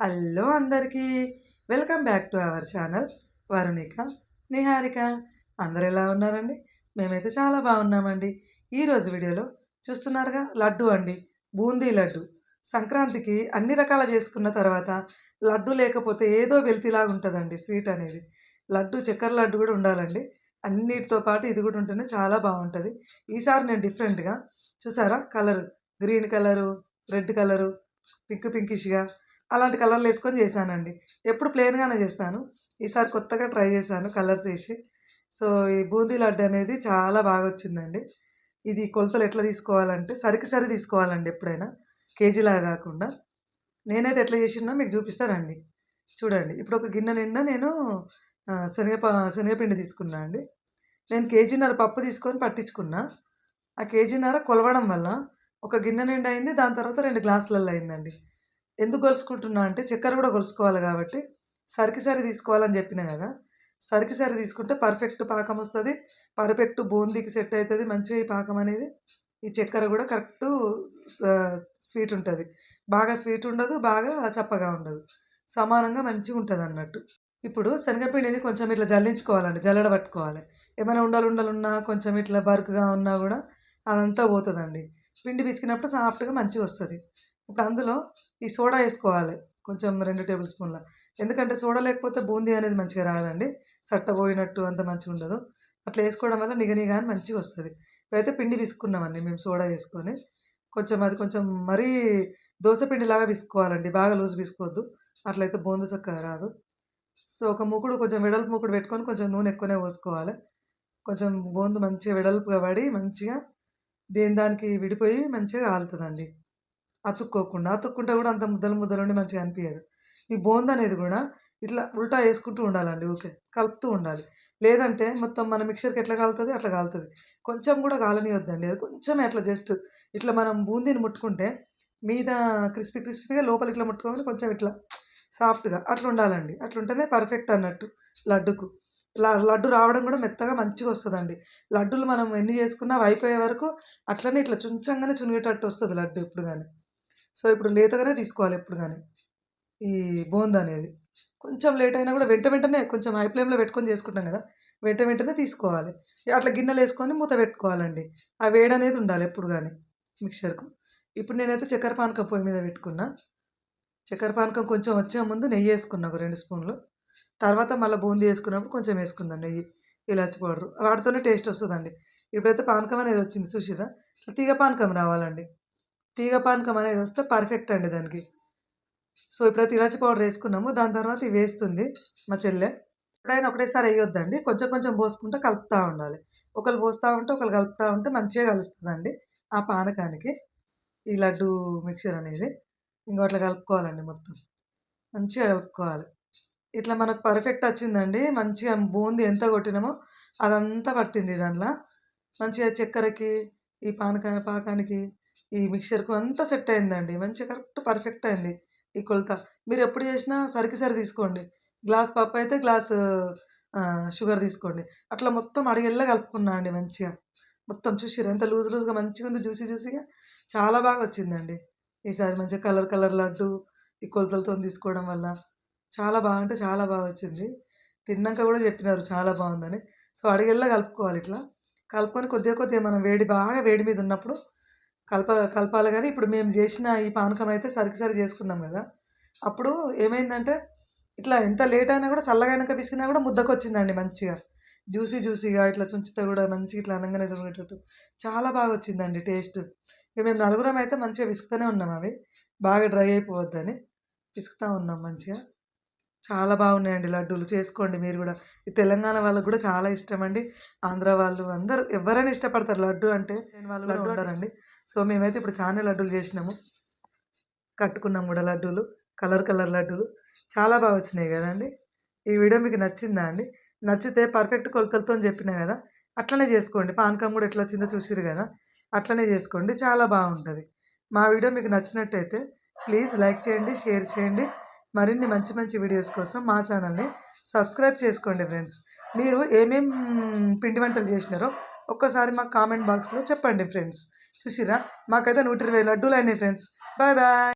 Hello అందరికీ welcome back to our channel Varunika Niharika. అందరు ఎలా ఉన్నారండి? మేమైతే చాలా బాగున్నామండి. ఈరోజు వీడియోలో చూస్తున్నారుగా లడ్డు అండి బూందీ లడ్డు. సంక్రాంతికి అన్ని రకాల చేసుకున్న తర్వాత లడ్డు లేకపోతే ఏదో వెలితిలాగా ఉంటుందండి స్వీట్ అనేది. లడ్డు చక్కెర లడ్డు కూడా ఉండాలండి. అన్నిటితో పాటు ఇది కూడా ఉంటేనే చాలా బాగుంటుంది. ఈసారి నేను డిఫరెంట్గా చూసారా? Colour green colour red colour pink పింకిష్గా అలాంటి కలర్లు వేసుకొని చేశానండి. ఎప్పుడు ప్లెయిన్గానే చేస్తాను. ఈసారి కొత్తగా ట్రై చేశాను కలర్స్ వేసి. సో ఈ బూందీ లడ్డు అనేది చాలా బాగా వచ్చిందండి. ఇది కొలతలు ఎట్లా తీసుకోవాలంటే సరికి సరి తీసుకోవాలండి ఎప్పుడైనా కేజీలాగా కాకుండా. నేనైతే ఎట్లా చేసినా మీకు చూపిస్తానండి. చూడండి. ఇప్పుడు ఒక గిన్నె నిండా నేను శనగప శనగపిండి తీసుకున్నా అండి. నేను కేజీన్నర పప్పు తీసుకొని పట్టించుకున్నా. ఆ కేజీన్నర కొలవడం వల్ల ఒక గిన్నె నిండా అయింది దాని తర్వాత రెండు గ్లాసులలో అయిందండి. ఎందుకు కొలుసుకుంటున్నా అంటే చక్కెర కూడా కొలుసుకోవాలి కాబట్టి సరికి సరి తీసుకోవాలని చెప్పిన కదా. సరికి సరి తీసుకుంటే పర్ఫెక్ట్ పాకం వస్తుంది. పర్ఫెక్ట్ బూందీకి సెట్ అవుతుంది మంచిగా ఈ పాకం అనేది ఈ చక్కెర కూడా కరెక్ట్ స్వీట్ ఉంటుంది. బాగా స్వీట్ ఉండదు బాగా చప్పగా ఉండదు. సమానంగా మంచిగా ఉంటుంది అన్నట్టు. ఇప్పుడు శనగపిండిని కొంచెం ఇట్లా జల్లించుకోవాలండి జల్లడ పట్టుకోవాలి. ఏమైనా ఉండలు ఉండలు ఉన్నా కొంచెం ఇట్లా బర్క్గా ఉన్నా కూడా అదంతా పోతుందండి. పిండి పిసికినప్పుడు సాఫ్ట్గా మంచిగా వస్తుంది. ఇప్పుడు అందులో ఈ సోడా వేసుకోవాలి కొంచెం రెండు టేబుల్ స్పూన్ల. ఎందుకంటే సోడా లేకపోతే బూందీ అనేది మంచిగా రాదండి. సట్టబోయినట్టు అంత మంచిగా ఉండదు. అట్లా వేసుకోవడం వల్ల నిగనిగా అని మంచిగా వస్తుంది. ఇప్పుడైతే పిండి పిసుకున్నామండి మేము సోడా వేసుకొని. కొంచెం అది కొంచెం మరీ దోశ పిండిలాగా పిసుకోవాలండి. బాగా లూజ్ పిసుకోవద్దు. అట్లయితే బూందు చక్కగా రాదు. సో ఒక మూకుడు కొంచెం వెడల్పు మూకుడు పెట్టుకొని కొంచెం నూనె ఎక్కువనే పోసుకోవాలి. కొంచెం బూందు మంచిగా వెడల్పుగా పడి మంచిగా దేని దానికి విడిపోయి మంచిగా ఆలుతుందండి అతుక్కోకుండా అతుక్కుంటే కూడా అంత ముద్దలు ముద్దలు ఉండి మంచిగా అనిపించదు ఈ బోంద అనేది కూడా ఇట్లా ఉల్టా వేసుకుంటూ ఉండాలండి ఓకే కలుపుతూ ఉండాలి. లేదంటే మొత్తం మన మిక్సర్కి ఎట్లా కాలుతుంది అట్లా కాలుతుంది. కొంచెం కూడా కాలనియొద్దండి. అది కొంచెం అట్లా జస్ట్ ఇట్లా మనం బూందీని ముట్టుకుంటే మీద క్రిస్పీ క్రిస్పీగా లోపల ఇట్లా ముట్టుకోవాలి కొంచెం ఇట్లా సాఫ్ట్గా అట్లా ఉండాలండి. అట్లా ఉంటేనే పర్ఫెక్ట్ అన్నట్టు లడ్డుకు. లా లడ్డు రావడం కూడా మెత్తగా మంచిగా వస్తుందండి. లడ్డులు మనం ఎన్ని చేసుకున్నా అయిపోయే వరకు అట్లనే ఇట్లా చుంచంగానే చునిగేటట్టు వస్తుంది లడ్డు ఎప్పుడు కానీ సో ఇప్పుడు లేతగానే తీసుకోవాలి ఎప్పుడు కానీ ఈ బోంద అనేది. కొంచెం లేట్ అయినా కూడా వెంట వెంటనే కొంచెం హై ఫ్లేమ్లో పెట్టుకొని చేసుకుంటాం కదా వెంట వెంటనే తీసుకోవాలి. అట్లా గిన్నెలు వేసుకొని మూత పెట్టుకోవాలండి. ఆ వేడి అనేది ఉండాలి ఎప్పుడు కానీ మిక్చర్కు ఇప్పుడు నేనైతే చక్కెర పానకం పొయ్యి మీద పెట్టుకున్నా. చక్కెర పానకం కొంచెం వచ్చే ముందు నెయ్యి వేసుకున్నా ఒక రెండు స్పూన్లు. తర్వాత మళ్ళీ బూందీ వేసుకున్నప్పుడు కొంచెం వేసుకుందాం నెయ్యి ఇలాచి పౌడర్. వాటితోనే టేస్ట్ వస్తుందండి. ఇప్పుడైతే పానకం అనేది వచ్చింది చూసిరా తీగ పానకం రావాలండి. తీగ పానకం అనేది వస్తే పర్ఫెక్ట్ అండి దానికి. సో ఇప్పుడైతే ఇలాచి పౌడర్ వేసుకున్నాము. దాని తర్వాత ఇవి వేస్తుంది మా చెల్లె. ఎప్పుడైనా ఒకటేసారి వేయొద్దండి. కొంచెం కొంచెం పోసుకుంటూ కలుపుతూ ఉండాలి. ఒకరు పోస్తూ ఉంటే ఒకరు కలుపుతూ ఉంటే మంచిగా కలుస్తుందండి ఆ పానకానికి. ఈ లడ్డు మిక్చర్ అనేది. ఇంకో అట్లా కలుపుకోవాలండి మొత్తం. మంచిగా కలుపుకోవాలి. ఇట్లా మనకు పర్ఫెక్ట్ వచ్చిందండి. మంచిగా బూందీ ఎంత కొట్టినామో అదంతా పట్టింది దాంట్లో మంచిగా చక్కెరకి ఈ పానక పాకానికి ఈ మిక్చర్కు అంతా సెట్ అయిందండి. మంచిగా కరెక్ట్ పర్ఫెక్ట్ అయింది ఈ కొలత. మీరు ఎప్పుడు చేసినా సరికి సరి తీసుకోండి. గ్లాస్ పప్పు అయితే గ్లాస్ షుగర్ తీసుకోండి. అట్లా మొత్తం అడిగెల్లా కలుపుకున్నా అండి మంచిగా. మొత్తం చూసిరు ఎంత లూజ్ లూజ్గా మంచిగా ఉంది జ్యూసీ జ్యూసీగా. చాలా బాగా వచ్చిందండి. ఈసారి మంచిగా కలర్ కలర్ లడ్డు ఈ కొలతలతో తీసుకోవడం వల్ల చాలా బాగా అంటే చాలా బాగా వచ్చింది. తిన్నాక కూడా చెప్పినారు చాలా బాగుందని. సో అడిగెల్లా కలుపుకోవాలి ఇట్లా. కలుపుకొని కొద్దిగా కొద్దిగా మనం వేడి బాగా వేడి మీద ఉన్నప్పుడు కలప కలపాలి కానీ ఇప్పుడు మేము చేసిన ఈ పానకం అయితే సరికిసరి చేసుకున్నాం కదా. అప్పుడు ఏమైందంటే ఇట్లా ఎంత లేట్ అయినా కూడా చల్లగానక పిసికినా కూడా ముద్దకు వచ్చిందండి మంచిగా. జ్యూసీ జ్యూసీగా ఇట్లా చుంచితే కూడా మంచిగా ఇట్లా అనగానే చూడేటట్టు. చాలా బాగా వచ్చిందండి టేస్ట్. ఇక మేము నలుగురం అయితే మంచిగా విసుకుతూనే ఉన్నాం అవి. బాగా డ్రై అయిపోవద్దని. పిసుకుతూ ఉన్నాం మంచిగా. చాలా బాగున్నాయండి లడ్డూలు. చేసుకోండి మీరు కూడా. ఈ తెలంగాణ వాళ్ళకు కూడా చాలా ఇష్టం అండి ఆంధ్ర వాళ్ళు అందరూ ఎవరైనా ఇష్టపడతారు లడ్డు అంటే వాళ్ళు కూడా ఉంటారండి సో మేమైతే ఇప్పుడు చాలా లడ్డూలు చేసినాము. కట్టుకున్నాం కూడా లడ్డూలు. కలర్ కలర్ లడ్డూలు. చాలా బాగా వచ్చినాయి కదండి. ఈ వీడియో మీకు నచ్చిందా అండి? నచ్చితే పర్ఫెక్ట్ కొలతలతో చెప్పిన కదా అట్లనే చేసుకోండి. పానకం కూడా ఎట్లా వచ్చిందో చూసిరు కదా అట్లనే చేసుకోండి. చాలా బాగుంటుంది. మా వీడియో మీకు నచ్చినట్టయితే ప్లీజ్ లైక్ చేయండి షేర్ చేయండి. మరిన్ని మంచి మంచి వీడియోస్ కోసం మా ఛానల్ని సబ్స్క్రైబ్ చేసుకోండి ఫ్రెండ్స్. మీరు ఏమేం పిండి వంటలు చేసినారో ఒక్కసారి మా కామెంట్ బాక్స్లో చెప్పండి ఫ్రెండ్స్. చూసిరా మాకైతే నూట ఇరవై లడ్డూలు అయినాయి ఫ్రెండ్స్. Bye bye.